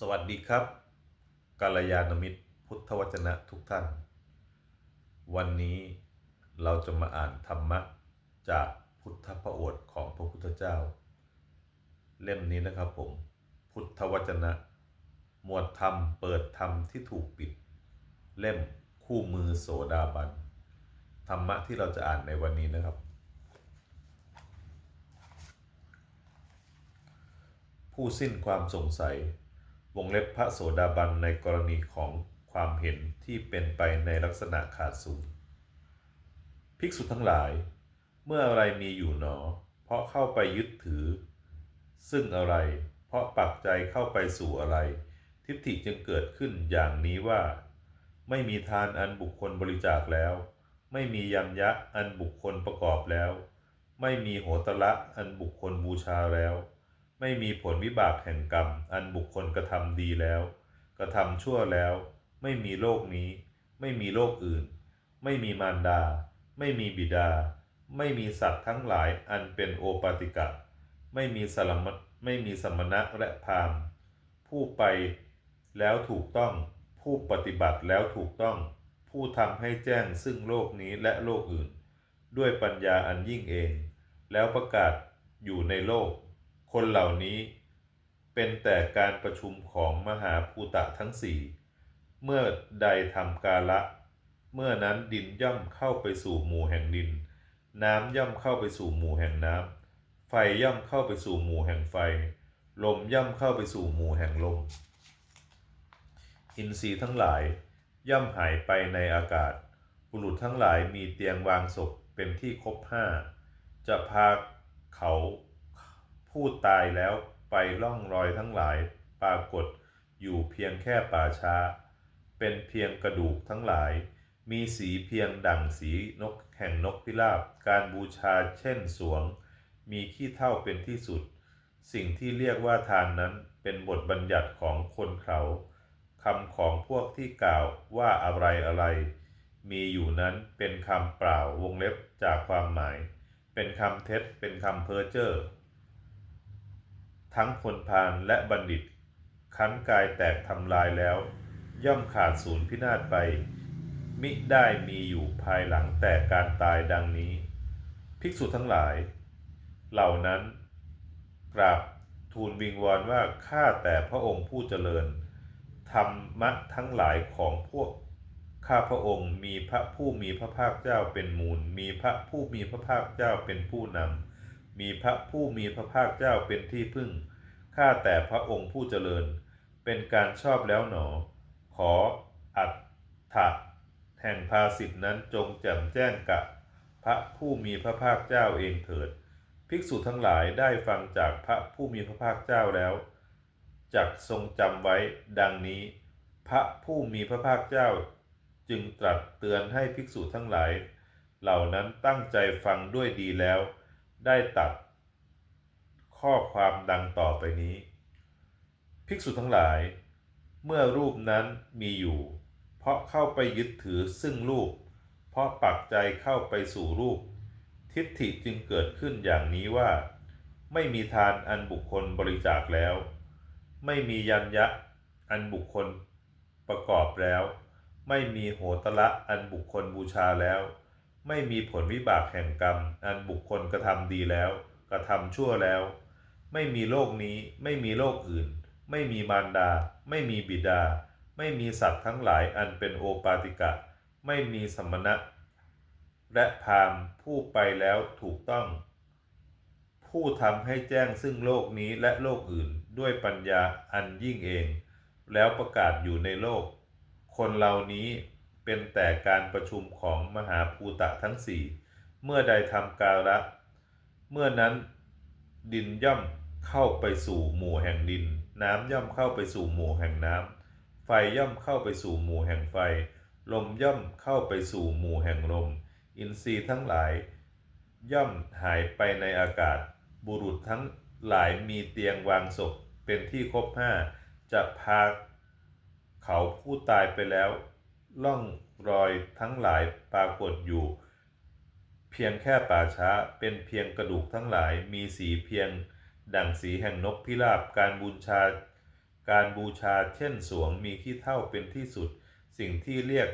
สวัสดีครับกัลยาณมิตรพุทธวจนะทุกท่าน วันนี้เราจะมาอ่านธรรมะจากพุทธพระโอษฐ์ของพระพุทธเจ้า เล่มนี้นะครับผม พุทธวจนะ หมวดธรรมเปิดธรรมที่ถูกปิด เล่มคู่มือโสดาบัน ธรรมะที่เราจะอ่านในวันนี้นะครับ ผู้สิ้นความสงสัย วงเล็บพระโสดาบันในกรณีของความเห็นที่เป็นไปในลักษณะขาดศูนย์ภิกษุทั้งหลาย เมื่ออะไรมีอยู่หนอ เพราะเข้าไปยึดถือ ซึ่งอะไร เพราะปักใจเข้าไปสู่อะไร ทิฏฐิจึงเกิดขึ้นอย่างนี้ว่า ไม่มีทานอันบุคคลบริจาคแล้ว ไม่มียัญยะอันบุคคลประกอบแล้ว ไม่มีโหตละอันบุคคลบูชาแล้ว ไม่มีผลวิบากแห่งกรรม อันบุคคลกระทำดีแล้ว กระทำชั่วแล้ว ไม่มีโลกนี้ ไม่มีโลกอื่น ไม่มีมารดา ไม่มีบิดา ไม่มีสัตว์ทั้งหลายอันเป็นโอปาติกะ ไม่มีสลมไม่มีสมณะและพามผู้ไปแล้วถูกต้อง ผู้ปฏิบัติแล้วถูกต้อง ผู้ทำให้แจ้งซึ่งโลกนี้และโลกอื่น ด้วยปัญญาอันยิ่งเอง แล้วประกาศอยู่ในโลก คนเหล่านี้เป็นแต่การประชุมของมหาภูตะทั้งสี่เมื่อใดทำกาละ เมื่อนั้นดินย่อมเข้าไปสู่หมู่แห่งดิน น้ำย่อมเข้าไปสู่หมู่แห่งน้ำ ไฟย่อมเข้าไปสู่หมู่แห่งไฟ ลมย่อมเข้าไปสู่หมู่แห่งลม อินทรีย์ทั้งหลายย่อมหายไปในอากาศ บุรุษทั้งหลายมีเตียงวางศพเป็นที่ครบห้า จะพาเขา ผู้ตายแล้วไปล่องรอยทั้งหลายปรากฏอยู่เพียงแค่ป่าช้า เป็นเพียงกระดูกทั้งหลาย มีสีเพียงดั่งสีนกแห่งนกพิราบ การบูชาเช่นสวง มีขี้เท่าเป็นที่สุด สิ่งที่เรียกว่าทานนั้นเป็นบทบัญญัติของคนเขาคำของพวกที่กล่าวว่าอะไรอะไร มีอยู่นั้นเป็นคำเปล่าวงเล็บจากความหมาย เป็นคำเท็จ เป็นคำเพ้อเจ้อ ทั้งคนพาลและบัณฑิต คั้นกายแตกทำลายแล้ว ย่อมขาดศูนย์พินาศไป มิได้มีอยู่ภายหลังแต่การตายดังนี้ ภิกษุทั้งหลาย เหล่านั้น กราบทูลวิงวอนว่าข้าแต่พระองค์ผู้เจริญ ธรรมะทั้งหลายของพวกข้าพระองค์มีพระผู้มีพระภาคเจ้าเป็นมูล มีพระผู้มีพระภาคเจ้าเป็นผู้นำ มีพระผู้มีพระภาคเจ้าเป็นที่พึ่ง ข้าแต่พระองค์ผู้เจริญ เป็นการชอบแล้วหนอ ขออัตถะแห่งภาสิทธินั้นจงแจ่มแจ้งกับพระผู้มีพระภาคเจ้าเองเถิด ภิกษุทั้งหลายได้ฟังจากพระผู้มีพระภาคเจ้าแล้วจักทรงจำไว้ดังนี้ พระผู้มีพระภาคเจ้า จึงตรัสเตือนให้ภิกษุทั้งหลาย เหล่านั้นตั้งใจฟังด้วยดีแล้ว ได้ตัด ข้อความดังต่อไปนี้ ภิกษุทั้งหลาย เมื่อรูปนั้นมีอยู่ เพราะเข้าไปยึดถือซึ่งรูป เพราะปักใจเข้าไปสู่รูป ทิฏฐิจึงเกิดขึ้นอย่างนี้ว่า ไม่มีทานอันบุคคลบริจาคแล้ว ไม่มียัญยะอันบุคคลประกอบแล้ว ไม่มีโหตละอันบุคคลบูชาแล้ว ไม่มีผลวิบากแห่งกรรม อันบุคคลกระทำดีแล้ว กระทำชั่วแล้ว ไม่มีโลกนี้ ไม่มีโลกอื่น ไม่มีมารดา ไม่มีบิดา ไม่มีสัตว์ทั้งหลายอันเป็นโอปาติกะ ไม่มีสมณะ และพามผู้ไปแล้วถูกต้อง ผู้ทำให้แจ้งซึ่งโลกนี้และโลกอื่นด้วยปัญญาอันยิ่งเอง แล้วประกาศอยู่ในโลก คนเหล่านี้ เป็นแต่การประชุมของมหาภูตะทั้งสี่เมื่อใดทำกาละ เมื่อนั้นดินย่อมเข้าไปสู่หมู่แห่งดิน น้ำย่อมเข้าไปสู่หมู่แห่งน้ำ ไฟย่อมเข้าไปสู่หมู่แห่งไฟ ลมย่อมเข้าไปสู่หมู่แห่งลม อินทรีย์ทั้งหลาย ย่อมหายไปในอากาศ บุรุษทั้งหลายมีเตียงวางศพเป็นที่ครบห้าจะพาเขาผู้ตายไปแล้ว ล่องรอยทั้งหลายปรากฏอยู่ เพียงแค่ป่าช้าเป็นเพียงกระดูกทั้งหลายมีสีเพียงดั่งสีแห่งนกพิราบการบูชา การบูชาเช่นสวงมีขี้เท่าเป็นที่สุด สิ่งที่เรียก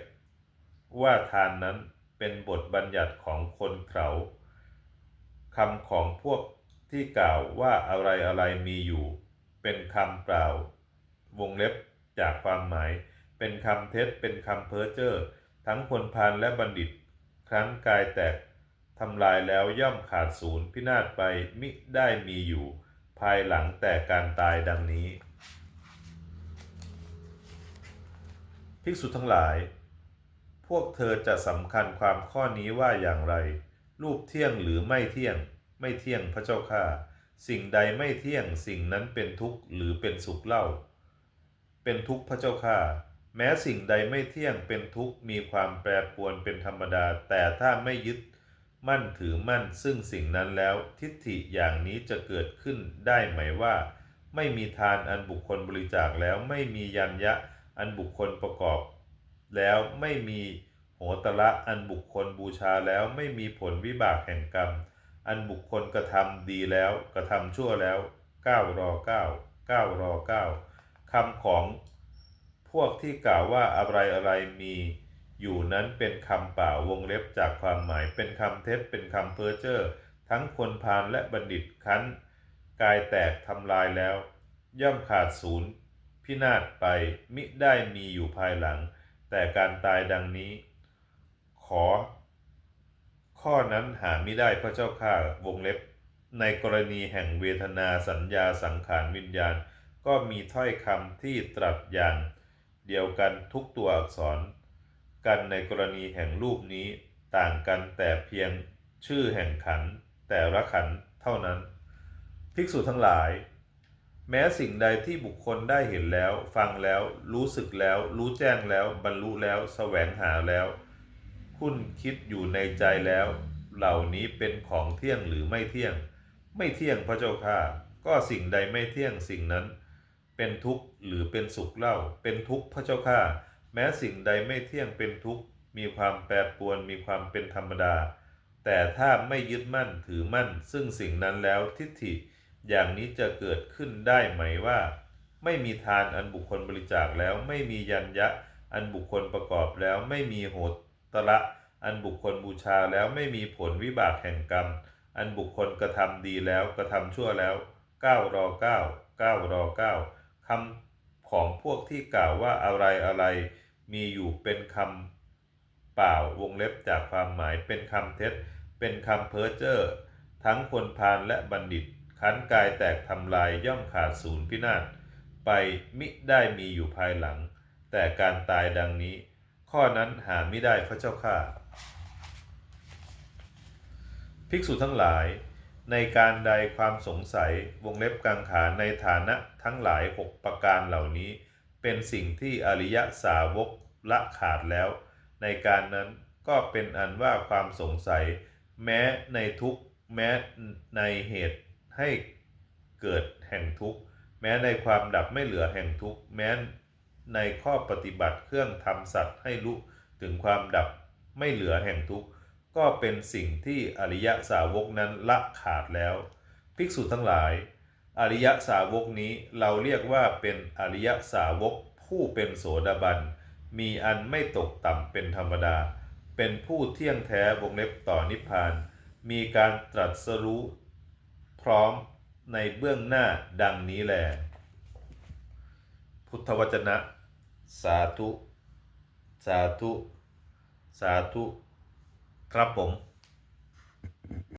ว่าทานนั้นเป็นบทบัญญัติของคนเขาคำของพวกที่กล่าวว่าอะไรอะไรมีอยู่ เป็นคำเปล่าวงเล็บจากความหมาย เป็นคำเท็จเป็นคำเพ้อเจ้อทั้งคนพาลและบัณฑิต ครั้นกายแตกทำลายแล้วย่อมขาดศูนย์พินาศไปมิได้มีอยู่ ภายหลังแต่การตายดังนี้ ภิกษุทั้งหลาย พวกเธอจะสำคัญความข้อนี้ว่าอย่างไร รูปเที่ยงหรือไม่เที่ยง ไม่เที่ยงพระเจ้าข้าสิ่งใดไม่เที่ยงสิ่งนั้นเป็นทุกข์หรือเป็นสุขเล่า เป็นทุกข์พระเจ้าข้า แม้สิ่งใดไม่เที่ยงเป็นทุกข์มีความแปรปรวนเป็นธรรมดา แต่ถ้าไม่ยึดมั่นถือมั่น ซึ่งสิ่งนั้นแล้วทิฏฐิอย่างนี้จะเกิดขึ้นได้ไหมว่า ไม่มีทานอันบุคคลบริจาคแล้วไม่มียัญญะอันบุคคลประกอบ แล้วไม่มีโหตระอันบุคคลบูชาแล้วไม่มีผลวิบากแห่งกรรม อันบุคคลกระทำดีแล้วกระทำชั่วแล้ว9รอ9 9รอ9คำของ พวกที่กล่าวว่าอะไรอะไรมีอยู่นั้นเป็นคำเปล่าวงเล็บจากความหมายเป็นคำเท็จเป็นคำเพ้อเจ้อทั้งคนพาลและบัณฑิตคั้น กายแตกทำลายแล้ว ย่อมขาดศูนย์ พินาศไปมิได้มีอยู่ภายหลัง แต่การตายดังนี้ ขอ ข้อนั้นหาไม่ได้พระเจ้าข้าวงเล็บ ในกรณีแห่งเวทนาสัญญาสังขารวิญญาณ ก็มีถ้อยคำที่ตรัสอย่าง เดียวกันทุกตัวอักษร กันในกรณีแห่งรูปนี้ต่างกันแต่เพียงชื่อแห่งขัน แต่ละขันเท่านั้น ภิกษุทั้งหลาย แม้สิ่งใดที่บุคคลได้เห็นแล้ว ฟังแล้ว รู้สึกแล้ว รู้แจ้งแล้ว บรรลุแล้วแสวงหาแล้วคุณคิดอยู่ในใจแล้ว เหล่านี้เป็นของเที่ยงหรือไม่เที่ยง ไม่เที่ยงพระเจ้าข้าก็สิ่งใดไม่เที่ยงสิ่งนั้น เป็นทุกข์หรือเป็นสุขเล่า เป็นทุกข์พระเจ้าข้าแม้สิ่งใดไม่เที่ยงเป็นทุกข์มีความแปรปรวนมีความเป็นธรรมดา แต่ถ้าไม่ยึดมั่นถือมั่น ซึ่งสิ่งนั้นแล้วทิฏฐิ อย่างนี้จะเกิดขึ้นได้ไหมว่า ไม่มีทานอันบุคคลบริจาคแล้วไม่มียัญญะอันบุคคลประกอบแล้วไม่มีโหตระอันบุคคลบูชาแล้วไม่มีผลวิบากแห่งกรรม อันบุคคลกระทำดีแล้วกระทำชั่วแล้ว9รอ9 9รอ9 คำของพวกที่กล่าวว่าอะไรอะไรมีอยู่เป็นคำเปล่าวงเล็บจากความหมายเป็นคำเท็จ เป็นคำเพ้อเจ้อทั้งคนพาลและบัณฑิตขันกายแตกทำลายย่อมขาดศูนย์พินาศไปมิได้มีอยู่ภายหลัง แต่การตายดังนี้ ข้อนั้นหาไม่ได้พระเจ้าข้าภิกษุทั้งหลาย ในการใดความสงสัยวงเล็บกังขาในฐานะทั้งหลายหกประการเหล่านี้ เป็นสิ่งที่อริยสาวกละขาดแล้ว ในการนั้นก็เป็นอันว่าความสงสัย แม้ในทุกแม้ในเหตุให้เกิดแห่งทุกข์แม้ในความดับไม่เหลือแห่งทุกข์แม้ในข้อปฏิบัติเครื่องทำสัตว์ให้รู้ถึงความดับไม่เหลือแห่งทุกข์ ก็เป็นสิ่งที่อริยสาวกนั้นละขาดแล้ว ภิกษุทั้งหลาย อริยสาวกนี้เราเรียกว่าเป็นอริยสาวกผู้เป็นโสดาบัน มีอันไม่ตกต่ำเป็นธรรมดา เป็นผู้เที่ยงแท้วงเล็บต่อนิพพาน มีการตรัสรู้ พร้อมในเบื้องหน้าดังนี้แลพุทธวจนะ สาธุ สาธุ สาธุ ครับผม